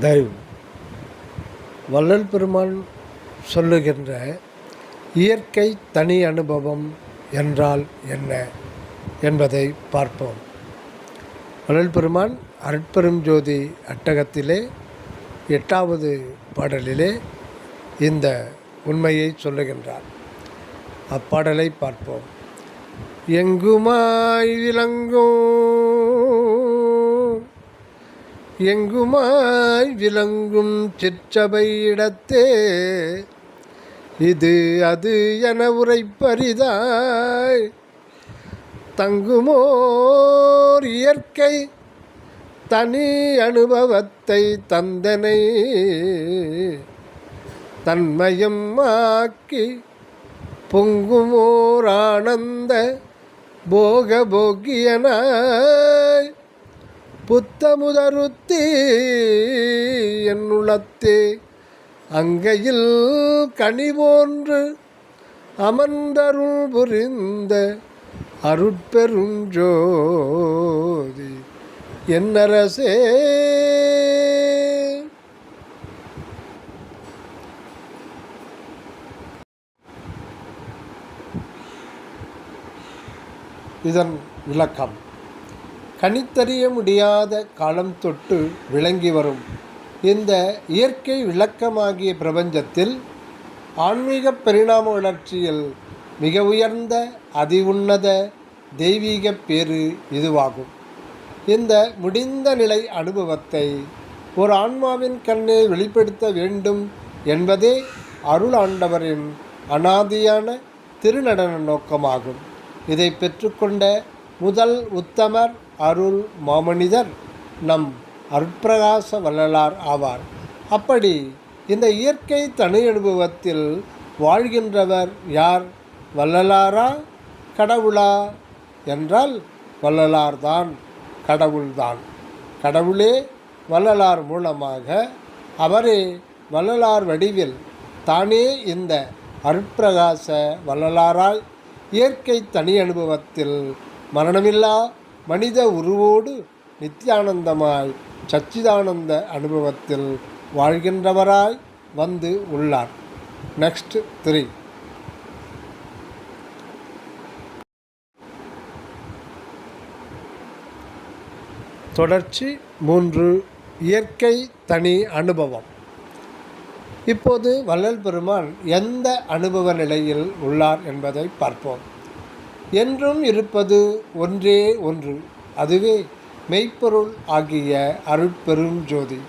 தயவு வள்ளல் பெருமான் சொல்லுகின்ற இயற்கை தனி அனுபவம் என்றால் என்ன என்பதை பார்ப்போம். வள்ளல் பெருமான் அருட்பெரும் ஜோதி அட்டகத்திலே எட்டாவது பாடலிலே இந்த உண்மையை சொல்லுகின்றார். அப்பாடலை பார்ப்போம். எங்குமாய் விளங்கும் எங்குமாய் விளங்கும் சிற்றபை இடத்தே இது அது என உரைப்பரிதாய். தங்குமோர் இயற்கை தனி அனுபவத்தை தந்தனை. தன்மயம் ஆக்கி பொங்குமோர் ஆனந்த போக போகியனாய் புத்தமுதருத்தி என்னுளத்தே அங்கையில் கனிவோன்று அமர்ந்தருள் புரிந்த அருட்பெருஞ்சோதி என்னரசே. இதன் விளக்கம். கணித்தறிய முடியாத காலம் தொட்டு விளங்கி வரும். இந்த இயற்கை விளக்கமாகிய பிரபஞ்சத்தில் ஆன்மீக பரிணாம வளர்ச்சியில் மிக உயர்ந்த அதிவுன்னத தெய்வீக பேறு இதுவாகும். இந்த முடிந்த நிலை அனுபவத்தை ஒரு ஆன்மாவின் கண்ணே வெளிப்படுத்த வேண்டும் என்பதே அருள் ஆண்டவரின் அனாதியான திருநடன நோக்கமாகும். இதை பெற்றுக்கொண்ட முதல் உத்தமர் அருள் மாமனிதர் நம் அருட்பிரகாச வள்ளலார் ஆவார். அப்படி இந்த இயற்கை தனி அனுபவத்தில் வாழ்கின்றவர் யார்? வள்ளலாரா? கடவுளா? என்றால் வள்ளலார்தான் கடவுள்தான். கடவுளே வள்ளலார் மூலமாக அவரே வள்ளலார் வடிவில் தானே இந்த அருட்பிரகாச வள்ளலாராய் இயற்கை தனி அனுபவத்தில் மரணமில்லா மனித உருவோடு நித்தியானந்தமாய் சச்சிதானந்த அனுபவத்தில் வாழ்கின்றவராய் வந்து உள்ளார். நெக்ஸ்ட் த்ரீ தொடர்ச்சி மூன்று. இயற்கை தனி அனுபவம். இப்போது வள்ளல் பெருமான் எந்த அனுபவ நிலையில் உள்ளார் என்பதை பார்ப்போம். என்றும் இருப்பது ஒன்றே ஒன்று. அதுவே மெய்ப்பொருள் ஆகிய அருட்பெரும் ஜோதி.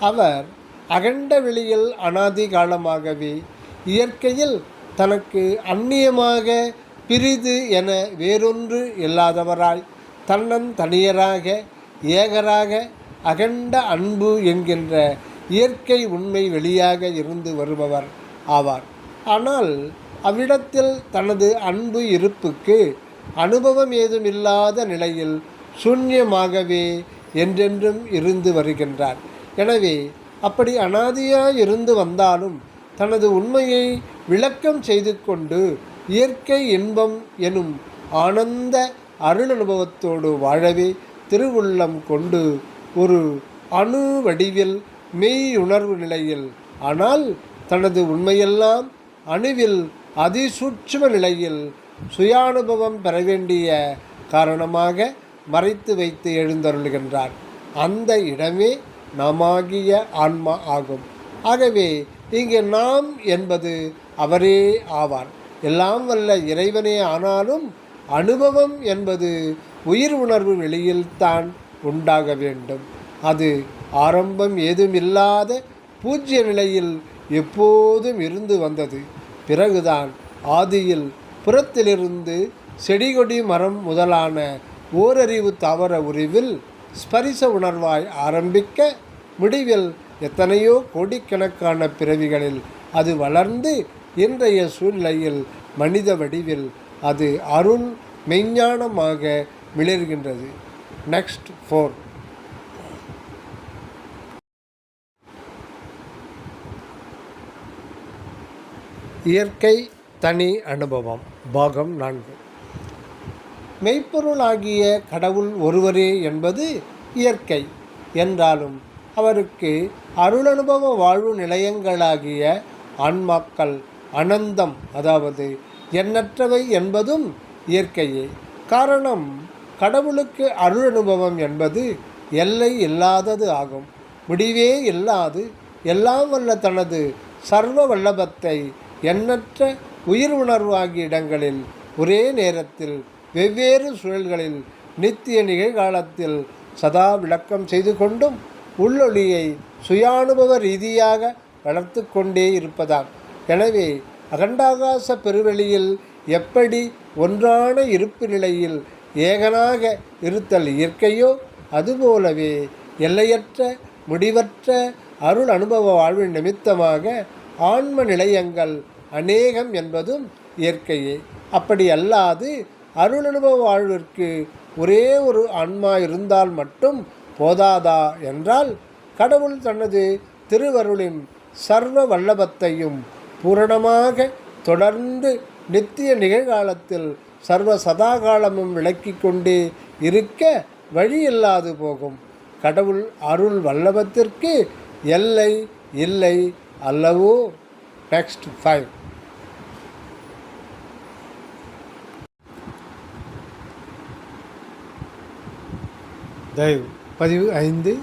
அவர் அகண்ட வெளியில் அனாதி காலமாகவே இயற்கையில் தனக்கு அந்நியமாக பிரிது என வேறொன்று இல்லாதவராய் தன்னன் தனியராக ஏகராக அகண்ட அன்பு என்கின்ற இயற்கை உண்மை வெளியாக இருந்து வருபவர் ஆவார். ஆனால் அவ்விடத்தில் தனது அன்பு இருப்புக்கு அனுபவம் ஏதும் இல்லாத நிலையில் சூன்யமாகவே என்றென்றும் இருந்து வருகின்றார். எனவே அப்படி அனாதியாய் இருந்து வந்தாலும் தனது உண்மையை விளக்கம் செய்து கொண்டு இயற்கை இன்பம் எனும் ஆனந்த அருள் அனுபவத்தோடு வாழவே திருவுள்ளம் கொண்டு ஒரு அணு வடிவில் மெய் உணர்வு நிலையில் ஆனால் தனது உண்மையெல்லாம் அணுவில் அதிசூட்சும நிலையில் சுயானுபவம் பெற வேண்டிய காரணமாக மறைத்து வைத்து எழுந்தருளுகின்றார். அந்த இடமே நமாகிய ஆன்மா ஆகும். ஆகவே இங்கே நாம் என்பது அவரே ஆவார். எல்லாம் வல்ல இறைவனே ஆனாலும் அனுபவம் என்பது உயிர் உணர்வு வெளியில்தான் உண்டாக வேண்டும். அது ஆரம்பம் ஏதுமில்லாத பூஜ்ய நிலையில் எப்போதும் இருந்து வந்தது. பிறகுதான் ஆதியில் புறத்திலிருந்து செடிகொடி மரம் முதலான ஓரறிவு தவற உரிவில் ஸ்பரிச உணர்வாய் ஆரம்பிக்க முடிவில் எத்தனையோ கோடிக்கணக்கான பிறவிகளில் அது வளர்ந்து இன்றைய சூழ்நிலையில் மனித வடிவில் அது அருள் மெய்ஞானமாக மிளர்கின்றது. நெக்ஸ்ட் ஃபோர் இயற்கை தனி அனுபவம் பாகம் நான்கு. மெய்ப்பொருளாகிய கடவுள் ஒருவரே என்பது இயற்கை. என்றாலும் அவருக்கு அருளனுபவ வாழ்வு நிலையங்களாகிய ஆன்மாக்கள் அனந்தம் அதாவது எண்ணற்றவை என்பதும் இயற்கையே. காரணம் கடவுளுக்கு அருள் அனுபவம் என்பது எல்லை இல்லாதது ஆகும். முடிவே இல்லாது எல்லாம் வல்ல தனது சர்வ வல்லபத்தை எண்ணற்ற உயிர் உணர்வாகிய இடங்களில் ஒரே நேரத்தில் வெவ்வேறு சூழல்களில் நித்திய நிகழ்காலத்தில் சதா விளக்கம் செய்து கொண்டும் உள்ளொளியை சுயானுபவ ரீதியாக வளர்த்து கொண்டே இருப்பதாம். எனவே அகண்டாகாச பெருவெளியில் எப்படி ஒன்றான இருப்பு நிலையில் ஏகனாக இருத்தல் இயற்கையோ அதுபோலவே எல்லையற்ற முடிவற்ற அருள் அனுபவ வாழ்வின் நிமித்தமாக ஆன்ம நிலையங்கள் அநேகம் என்பதும் இயற்கையே. அப்படி அல்லாது அருள் அனுபவ வாழ்விற்கு ஒரே ஒரு ஆன்மா இருந்தால் மட்டும் போதாதா என்றால் கடவுள் தனது திருவருளின் சர்வ வல்லபத்தையும் பூரணமாக தொடர்ந்து நித்திய நிகழ்காலத்தில் சர்வ சதாகாலமும் விளக்கி கொண்டே இருக்க வழி இல்லாது போகும். கடவுள் அருள் வல்லபத்திற்கு எல்லை இல்லை அல்லவோ? டெக்ஸ்ட் ஃபைவ் தயவு. பதிவு ஐந்து.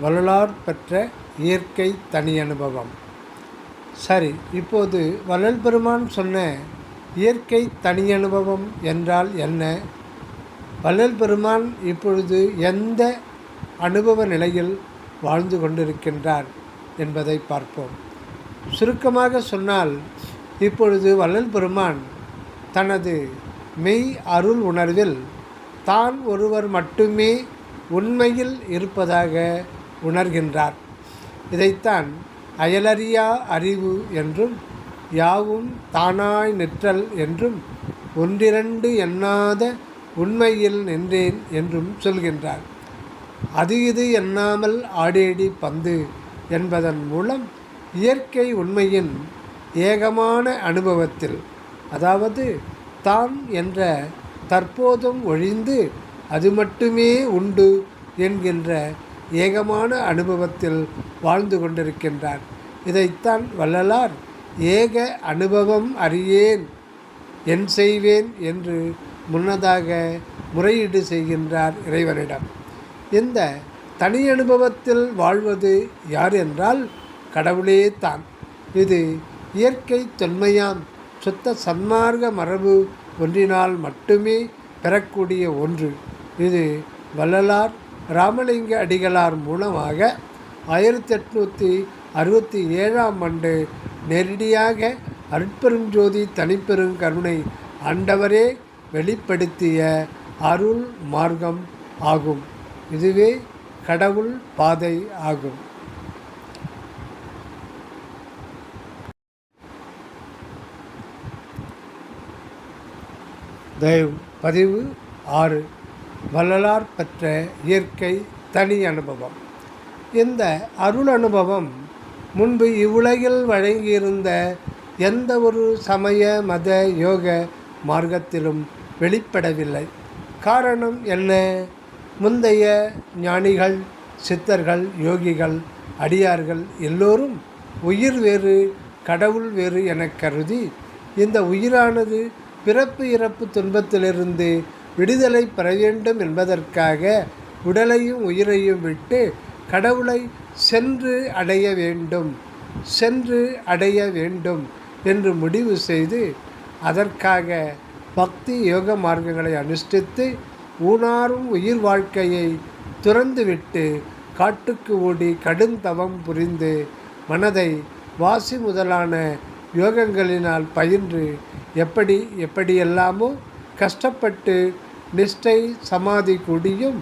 வள்ளலார் பெற்ற இயற்கை தனி அனுபவம். சரி இப்போது வள்ளல் பெருமான் சொன்ன இயற்கை தனி அனுபவம் என்றால் என்ன? வள்ளல் பெருமான் இப்பொழுது எந்த அனுபவ நிலையில் வாழ்ந்து கொண்டிருக்கின்றார் என்பதை பார்ப்போம். சுருக்கமாக சொன்னால் இப்பொழுது வள்ளல் பெருமான் தனது மெய் அருள் உணர்வில் தான் ஒருவர் மட்டுமே உண்மையில் இருப்பதாக உணர்கின்றார். இதைத்தான் அயலறியா அறிவு என்றும் யாவும் தானாய் நிற்றல் என்றும் ஒன்றிரண்டு எண்ணாத உண்மையில் நின்றேன் என்றும் சொல்கின்றார். அது இது எண்ணாமல் ஆடேடி பந்து என்பதன் மூலம் இயற்கை உண்மையின் ஏகமான அனுபவத்தில் அதாவது தான் என்ற தற்போதும் ஒழிந்து அது மட்டுமே உண்டு என்கின்ற ஏகமான அனுபவத்தில் வாழ்ந்து கொண்டிருக்கின்றார் இதைத்தான் வள்ளலார் ஏக அனுபவம் அறியேன் என் செய்வேன் என்று முன்னதாக முறையீடு செய்கின்றார் இறைவனிடம். இந்த தனி அனுபவத்தில் வாழ்வது யார் என்றால் கடவுளே தான் இது இயற்கை தொன்மையாம். சுத்த சன்மார்க்க மரபு ஒன்றினால் மட்டுமே பெறக்கூடிய ஒன்று. இது வள்ளலார் ராமலிங்க அடிகளார் மூலமாக ஆயிரத்தி எட்நூற்றி அறுபத்தி ஏழாம் ஆண்டு நேரடியாக அருட்பெருஞ்சோதி தனிப்பெரும் கருணை ஆண்டவரே வெளிப்படுத்திய அருள் மார்க்கம் ஆகும். இதுவே கடவுள் பாதை ஆகும். தயவு பதிவு ஆறு. வள்ளலார் பெற்ற இயற்கை தனி அனுபவம். இந்த அருள் அனுபவம் முன்பு இவ்வுலகில் வழங்கியிருந்த எந்த ஒரு சமய மத யோக மார்க்கத்திலும் வெளிப்படவில்லை. காரணம் என்ன? முந்தைய ஞானிகள் சித்தர்கள் யோகிகள் அடியார்கள் எல்லோரும் உயிர் வேறு கடவுள் வேறு என கருதி இந்த உயிரானது பிறப்பு இறப்பு துன்பத்திலிருந்து விடுதலை பெற வேண்டும் என்பதற்காக உடலையும் உயிரையும் விட்டு கடவுளை சென்று அடைய வேண்டும் சென்று அடைய வேண்டும் என்று முடிவு செய்து அதற்காக பக்தி யோக மார்க்கங்களை அனுஷ்டித்து ஊனாரும் உயிர் வாழ்க்கையை துறந்துவிட்டு காட்டுக்கு ஓடி கடும் தவம் புரிந்து மனதை வாசி முதலான யோகங்களினால் பயின்று எப்படி எப்படியெல்லாமோ கஷ்டப்பட்டு நிஷ்டை சமாதி கூடியும்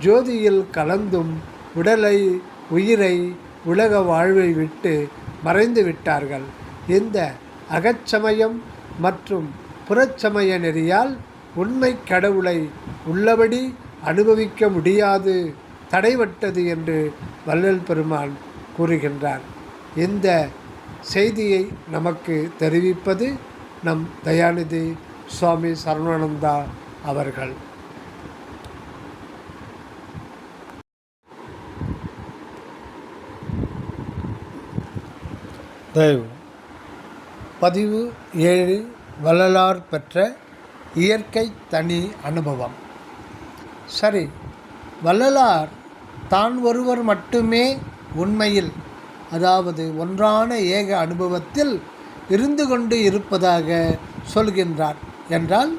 ஜோதியில் கலந்தும் உடலை உயிரை உலக வாழ்வை விட்டு மறைந்து விட்டார்கள். இந்த அகச்சமயம் மற்றும் புறச்சமய நெறியால் உண்மை கடவுளை உள்ளபடி அனுபவிக்க முடியாது தடைவட்டது என்று வள்ளல் பெருமான் கூறுகின்றார். இந்த செய்தியை நமக்கு தெரிவிப்பது நம் தயாநிதி சுவாமி சரணானந்தா அவர்கள். தயவு. பதிவு ஏழு வள்ளலார் பெற்ற இயற்கை தனி அனுபவம். சரி வள்ளலார் தான் ஒருவர் மட்டுமே உண்மையில் அதாவது ஒன்றான ஏக அனுபவத்தில் இருந்து கொண்டு இருப்பதாக சொல்கின்றார் என்றால்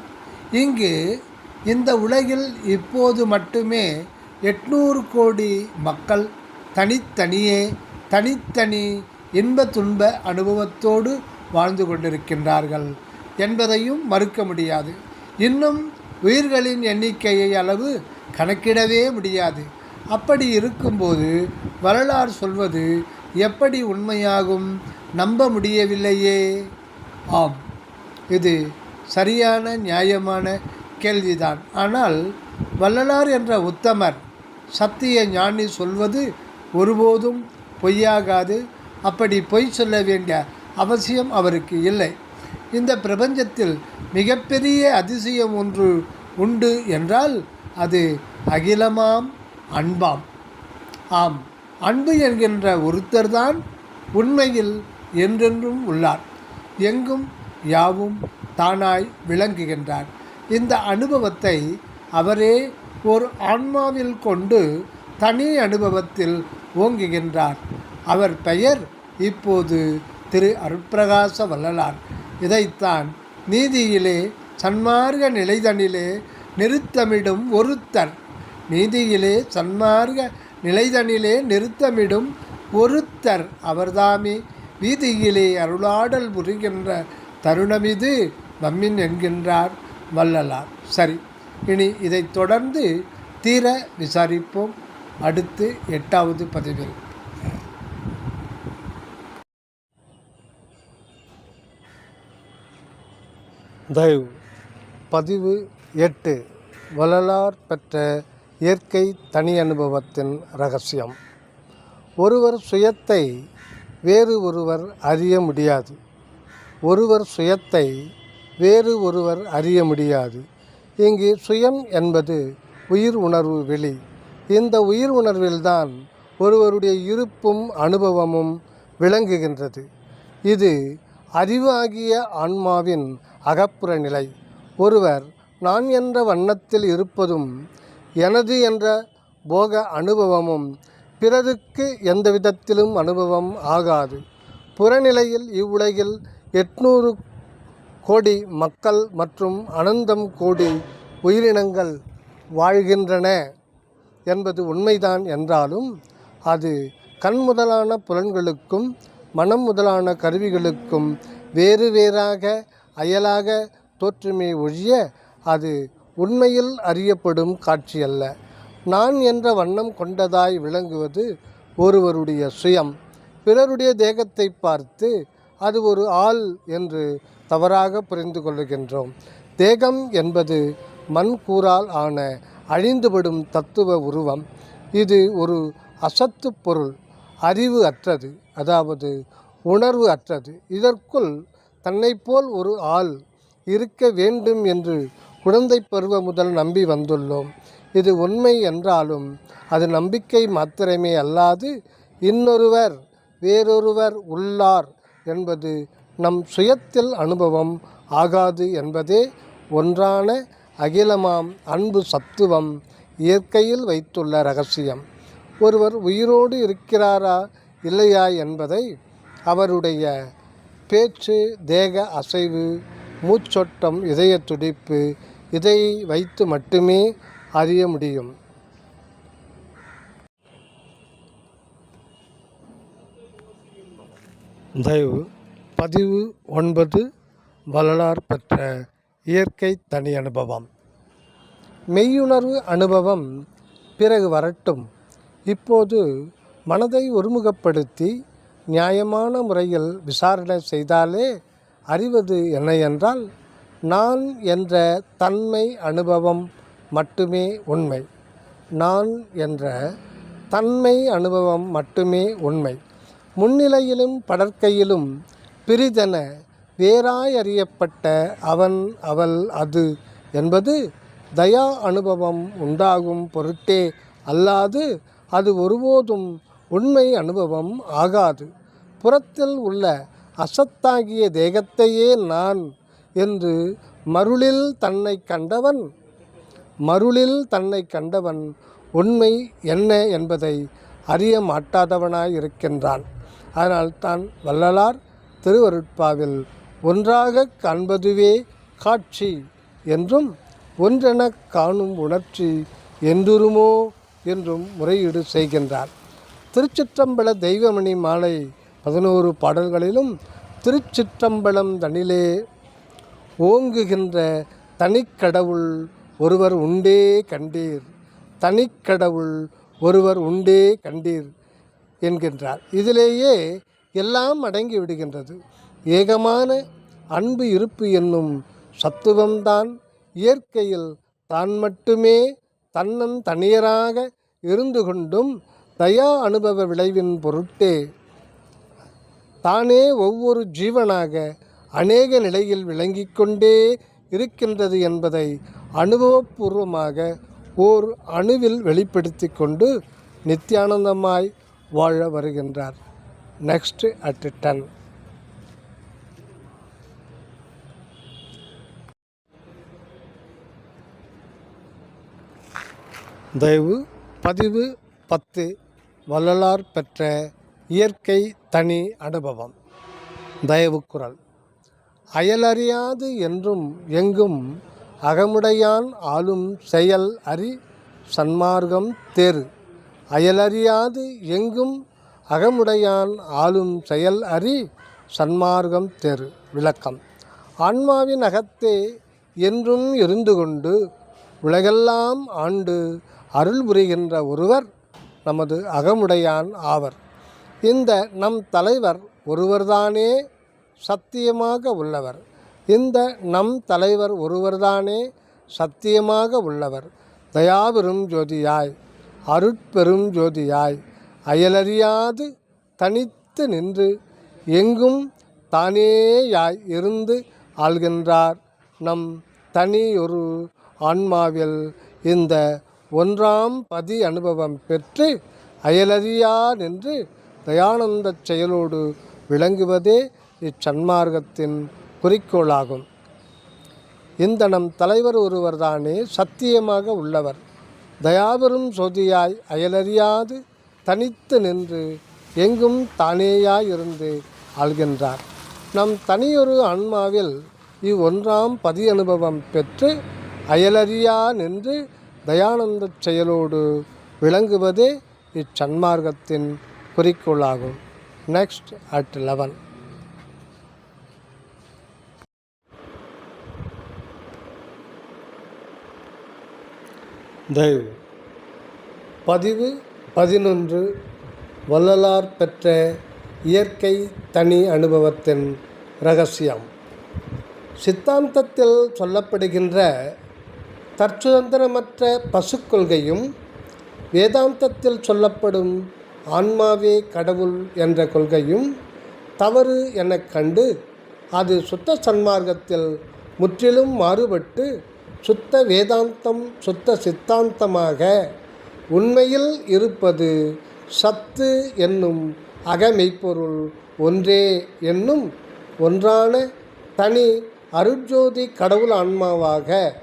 இங்கு இந்த உலகில் இப்போது மட்டுமே எட்நூறு கோடி மக்கள் தனித்தனியே தனித்தனி இன்ப துன்ப அனுபவத்தோடு வாழ்ந்து கொண்டிருக்கின்றார்கள் என்பதையும் மறுக்க முடியாது. இன்னும் உயிர்களின் எண்ணிக்கையை அளவு கணக்கிடவே முடியாது. அப்படி இருக்கும்போது வரலாறு சொல்வது எப்படி உண்மையாகும்? நம்ப முடியவில்லையே. ஆம் இது சரியான நியாயமான கேள்விதான். ஆனால் வள்ளலார் என்ற உத்தமர் சத்திய ஞானி சொல்வது ஒருபோதும் பொய்யாகாது. அப்படி பொய் சொல்ல வேண்டிய அவசியம் அவருக்கு இல்லை. இந்த பிரபஞ்சத்தில் மிகப்பெரிய அதிசயம் ஒன்று உண்டு என்றால் அது அகிலமாம் அன்பாம். ஆம் அன்பு என்கின்ற ஒருத்தர்தான் உண்மையில் என்றென்றும் உள்ளார் எங்கும் யாவும் தானாய் விளங்குகின்றார் இந்த அனுபவத்தை அவரே ஒரு ஆன்மாவில் கொண்டு தனி அனுபவத்தில் ஓங்குகின்றார். அவர் பெயர் இப்போது திரு அருட்பிரகாச வள்ளலார். இதைத்தான் நீதியிலே சன்மார்க்க நிலைதனிலே நிறுத்தமிடும் ஒருத்தர். நீதியிலே சன்மார்க்க நிலைதனிலே நிறுத்தமிடும் ஒருத்தர் அவர்தாமே. வீதியிலே அருளாடல் புரிகின்ற தருணமிது நம்மின் என்கின்றார் வள்ளலார். சரி இனி இதைத் தொடர்ந்து தீர விசாரிப்போம். அடுத்து எட்டாவது பதிவில். தயவு. பதிவு எட்டு. வள்ளலார் பெற்ற இயற்கை தனி அனுபவத்தின் ரகசியம். ஒருவர் சுயத்தை வேறு ஒருவர் அறிய முடியாது. ஒருவர் சுயத்தை வேறு ஒருவர் அறிய முடியாது. இங்கு சுயம் என்பது உயிர் உணர்வு வெளி. இந்த உயிர் உணர்வில்தான் ஒருவருடைய இருப்பும் அனுபவமும் விளங்குகின்றது. இது அறிவாகிய ஆன்மாவின் அகப்புற நிலை. ஒருவர் நான் என்ற வண்ணத்தில் இருப்பதும் எனது என்ற போக அனுபவமும் பிறருக்கு எந்த விதத்திலும் அனுபவம் ஆகாது. புறநிலையில் இவ்வுலகில் எட்நூறு கோடி மக்கள் மற்றும் அனந்தம் கோடி உயிரினங்கள் வாழ்கின்றன என்பது உண்மைதான் என்றாலும் அது கண் முதலான புலன்களுக்கும் மனம் முதலான கருவிகளுக்கும் வேறு வேறாக அயலாக தோற்றுமே ஒழிய அது உண்மையில் அறியப்படும் காட்சி அல்ல நான் என்ற வண்ணம் கொண்டதாய் விளங்குவது ஒருவருடைய சுயம். பிறருடைய தேகத்தை பார்த்து அது ஒரு ஆள் என்று தவறாக புரிந்து கொள்ளுகின்றோம். தேகம் என்பது மண் கூறால் ஆன அழிந்துபடும் தத்துவ உருவம். இது ஒரு அசத்து பொருள் அறிவு அற்றது அதாவது உணர்வு அற்றது. இதற்குள் தன்னைப்போல் ஒரு ஆள் இருக்க வேண்டும் என்று குழந்தை பருவ முதல் நம்பி வந்துள்ளோம். இது உண்மை என்றாலும் அது நம்பிக்கை மாத்திரமே அல்லாது இன்னொருவர் வேறொருவர் உள்ளார் என்பது நம் சுயத்தில் அனுபவம் ஆகாது என்பதே ஒன்றான அகிலமாம் அன்பு சத்துவம் இயற்கையில் வைத்துள்ள ரகசியம். ஒருவர் உயிரோடு இருக்கிறாரா இல்லையா என்பதை அவருடைய பேச்சு தேக அசைவு மூச்சொட்டம் இதய துடிப்பு இதை வைத்து மட்டுமே அறிய முடியும். தயவு. பதிவு ஒன்பது. வள்ளலார் பெற்ற இயற்கை தனி அனுபவம். மெய்யுணர்வு அனுபவம் பிறகு வரட்டும். இப்போது மனதை ஒருமுகப்படுத்தி நியாயமான முறையில் விசாரணை செய்தாலே அறிவது என்ன என்றால் நான் என்ற தன்மை அனுபவம் மட்டுமே உண்மை. நான் என்ற தன்மை அனுபவம் மட்டுமே உண்மை. முன்னிலையிலும் படற்கையிலும் பிரிதென வேறாய் அறியப்பட்ட அவன் அவள் அது என்பது தயா அனுபவம் உண்டாகும் பொருட்டே அல்லாது அது ஒருபோதும் உண்மை அனுபவம் ஆகாது. புறத்தில் உள்ள அசத்தாகிய தேகத்தையே நான் என்று மருளில் தன்னை கண்டவன் மருளில் தன்னை கண்டவன் உண்மை என்ன என்பதை அறிய மாட்டாதவனாய் இருக்கின்றான். அதனால் தான் வள்ளலார் திருவருட்பாவில் ஒன்றாக காண்பதுவே காட்சி என்றும் ஒன்றெனக் காணும் உணர்ச்சி என்றுருமோ என்றும் முறையீடு செய்கின்றார். திருச்சிற்றம்பல தெய்வமணி மாலை பதினோரு பாடல்களிலும் திருச்சிற்றம்பலம் தனிலே ஓங்குகின்ற தனிக்கடவுள் ஒருவர் உண்டே கண்டீர். தனிக்கடவுள் ஒருவர் உண்டே கண்டீர் என்கின்றார். இதிலேயே எல்லாம் அடங்கி விடுகின்றது. ஏகமான அன்பு இருப்பு என்னும் சத்துவம்தான் இயற்கையில் தான் மட்டுமே தன்னன் தனியராக இருந்து கொண்டும் தயா அனுபவ விளைவின் பொருட்டே. தானே ஒவ்வொரு ஜீவனாக அநேக நிலையில் விளங்கிக் கொண்டே இருக்கின்றது என்பதை அனுபவபூர்வமாக ஓர் அணுவில் வெளிப்படுத்தி கொண்டு நித்தியானந்தமாய் வாழ வருகின்றார். நெக்ஸ்ட் அட் டன் தயவு பதிவு பத்து. வள்ளலார் பெற்ற இயற்கை தனி அனுபவம். தயவு குரல் அயலறியாது என்றும் எங்கும் அகமுடையான் ஆளும் செயல் அறி சன்மார்க்கம் தேறு. அயலறியாது எங்கும் அகமுடையான் ஆளும் செயல் அறி சன்மார்க்கம் தேறு. விளக்கம். ஆன்மாவின் அகத்தே என்றும் இருந்து கொண்டு உலகெல்லாம் ஆண்டு அருள் புரிகின்ற ஒருவர் நமது அகமுடையான் ஆவர். இந்த நம் தலைவர் ஒருவர்தானே சத்தியமாக உள்ளவர். இந்த நம் தலைவர் ஒருவர்தானே சத்தியமாக உள்ளவர். தயாபெரும் ஜோதியாய் அருட்பெரும் ஜோதியாய் அயலறியாது தனித்து நின்று எங்கும் தானேயாய் இருந்து ஆள்கின்றார் நம் தனியொரு ஆன்மாவில் இந்த ஒன்றாம் பதி அனுபவம் பெற்று அயலறியா நின்று தயானந்தச் செயலோடு விளங்குவதே இச்சன்மார்க்கத்தின் குறிக்கோளாகும். இந்த நம் தலைவர் ஒருவர்தானே சத்தியமாக உள்ளவர். தயாபெரும் சோதியாய் அயலறியாது தனித்து நின்று எங்கும் தானேயாய் இருந்து ஆள்கின்றார். நம் தனியொரு ஆன்மாவில் இவ்வொன்றாம் பதி அனுபவம் பெற்று அயலறியா நின்று தயானந்தச் செயலோடு விளங்குவதே இச்சன்மார்க்கத்தின் குறிக்கோளாகும். நெக்ஸ்ட் அட் லெவன் தயவு. பதிவு பதினொன்று. வள்ளலார் பெற்ற இயற்கை தனி அனுபவத்தின் ரகசியம். சித்தாந்தத்தில் சொல்லப்படுகின்ற தற்சுதந்திரமற்ற பசு கொள்கையும் வேதாந்தத்தில் சொல்லப்படும் ஆன்மாவே கடவுள் என்ற கொள்கையும் தவறு எனக் கண்டு அது சுத்த சன்மார்க்கத்தில் முற்றிலும் மாறுபட்டு சுத்த வேதாந்தம் சுத்த சித்தாந்தமாக உண்மையில் இருப்பது சத்து என்னும் அகமெய்ப்பொருள் ஒன்றே என்னும் ஒன்றான தனி அருட்ஜோதி கடவுள் ஆன்மாவாக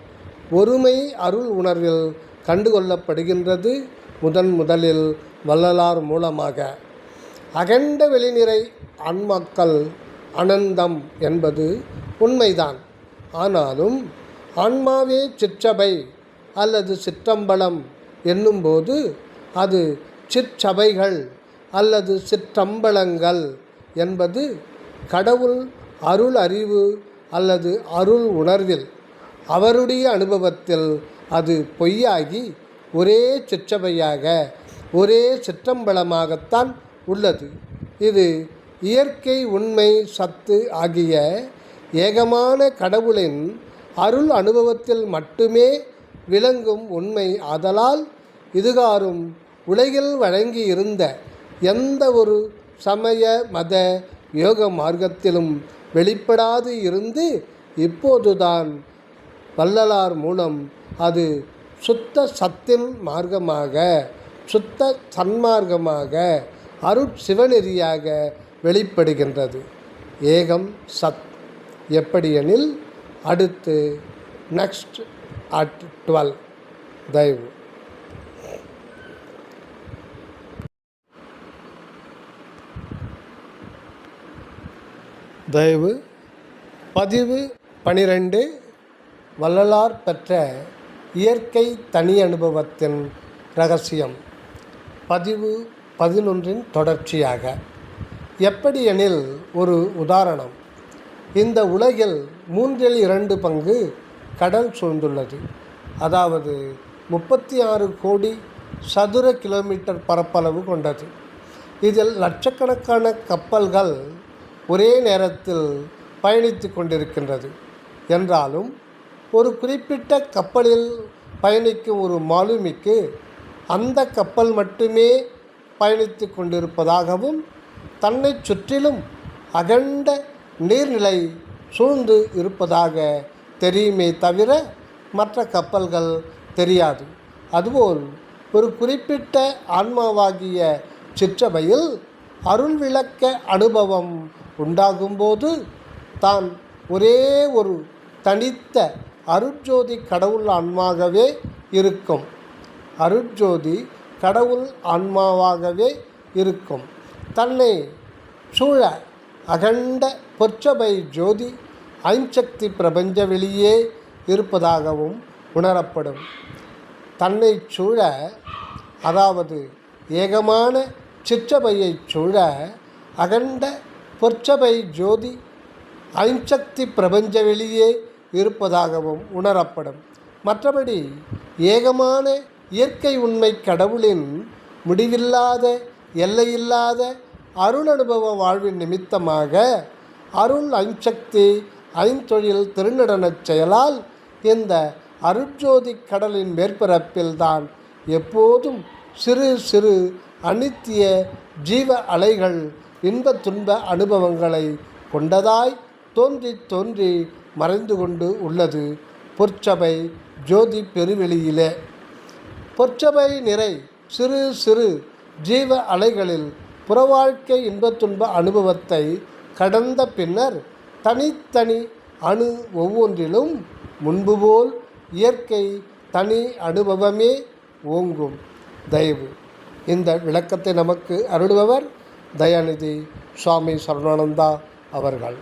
ஒருமை அருள் உணர்வில் கண்டுகொள்ளப்படுகின்றது முதன் முதலில் வள்ளலார் மூலமாக. அகண்ட வெளிநிறை ஆன்மாக்கள் அனந்தம் என்பது உண்மைதான். ஆனாலும் ஆன்மாவே சிற்றபை அல்லது சிற்றம்பலம் என்னும்போது அது சிற்றபைகள் அல்லது சிற்றம்பலங்கள் என்பது கடவுள் அருள் அறிவு அல்லது அருள் உணர்வில். அவருடைய அனுபவத்தில் அது பொய்யாகி ஒரே சிற்றபையாக ஒரே சிற்றம்பலமாகத்தான் உள்ளது. இது இயற்கை உண்மை சத்து ஆகிய ஏகமான கடவுளின் அருள் அனுபவத்தில் மட்டுமே விளங்கும் உண்மை ஆதலால் இதுகாரும் உலகில் வழங்கி இருந்த எந்த ஒரு சமய மத யோக மார்க்கத்திலும் வெளிப்படாது இருந்து இப்போதுதான் வள்ளலார் மூலம் அது சுத்த சத்தின் மார்க்கமாக சுத்த சன்மார்க்கமாக அருட்சிவநெறியாக வெளிப்படுகின்றது. ஏகம் சத். எப்படியெனில் அடுத்து நெக்ஸ்ட் அட் டுவெல் தயவு தயவு பதிவு பனிரெண்டு. வள்ளலார் பெற்ற இயற்கை தனி அனுபவத்தின் ரகசியம். பதிவு பதினொன்றின் தொடர்ச்சியாக. எப்படியெனில் ஒரு உதாரணம். இந்த உலகில் மூன்றில் இரண்டு பங்கு கடல் சூழ்ந்துள்ளது. அதாவது முப்பத்தி ஆறு கோடி சதுர கிலோமீட்டர் பரப்பளவு கொண்டது. இதில் லட்சக்கணக்கான கப்பல்கள் ஒரே நேரத்தில் பயணித்து கொண்டிருக்கின்றது. என்றாலும் ஒரு குறிப்பிட்ட கப்பலில் பயணிக்கும் ஒரு மாலுமிக்கு அந்த கப்பல் மட்டுமே பயணித்து கொண்டிருப்பதாகவும் தன்னை சுற்றிலும் அகண்ட நீர்நிலை சூழ்ந்து இருப்பதாக தெரியுமே தவிர மற்ற கப்பல்கள் தெரியாது. அதுபோல் ஒரு குறிப்பிட்ட ஆன்மாவாகிய சிற்றபையில் அருள் விளக்க அனுபவம் உண்டாகும்போது தான் ஒரே ஒரு தனித்த அருட்ஜோதி கடவுள் ஆன்மாகவே இருக்கும். அருட்ஜோதி கடவுள் ஆன்மாவாகவே இருக்கும். தன்னை சூழ அகண்ட பொற்சபை ஜோதி ஐஞ்சக்தி பிரபஞ்ச வெளியே இருப்பதாகவும் உணரப்படும். தன்னை சூழ அதாவது ஏகமான சிற்றபையைச் சூழ அகண்ட பொற்சபை ஜோதி ஐஞ்சக்தி பிரபஞ்ச வெளியே இருப்பதாகவும் உணரப்படும். மற்றபடி ஏகமான இயற்கை உண்மை கடவுளின் முடிவில்லாத எல்லையில்லாத அருள் அனுபவ வாழ்வின் நிமித்தமாக அருள் ஐஞ்சக்தி ஐந்தொழில் திருநடனச் செயலால் இந்த அருட்ஜோதி கடலின் மேற்பரப்பில் தான் எப்போதும் சிறு சிறு அனித்திய ஜீவ அலைகள் இன்ப துன்ப அனுபவங்களை கொண்டதாய் தோன்றி தோன்றி மறைந்து கொண்டு உள்ளது பொற்சபை ஜோதி பெருவெளியிலே. பொற்சபை நிறை சிறு சிறு ஜீவ அலைகளில் புறவாழ்க்கை இன்பத்துன்ப அனுபவத்தை கடந்த பின்னர் தனித்தனி அணு ஒவ்வொன்றிலும் முன்பு போல் இயற்கை தனி அனுபவமே ஓங்கும். தயவு. இந்த விளக்கத்தை நமக்கு அருள்பவர் தயாநிதி சுவாமி சரணானந்தா அவர்கள்.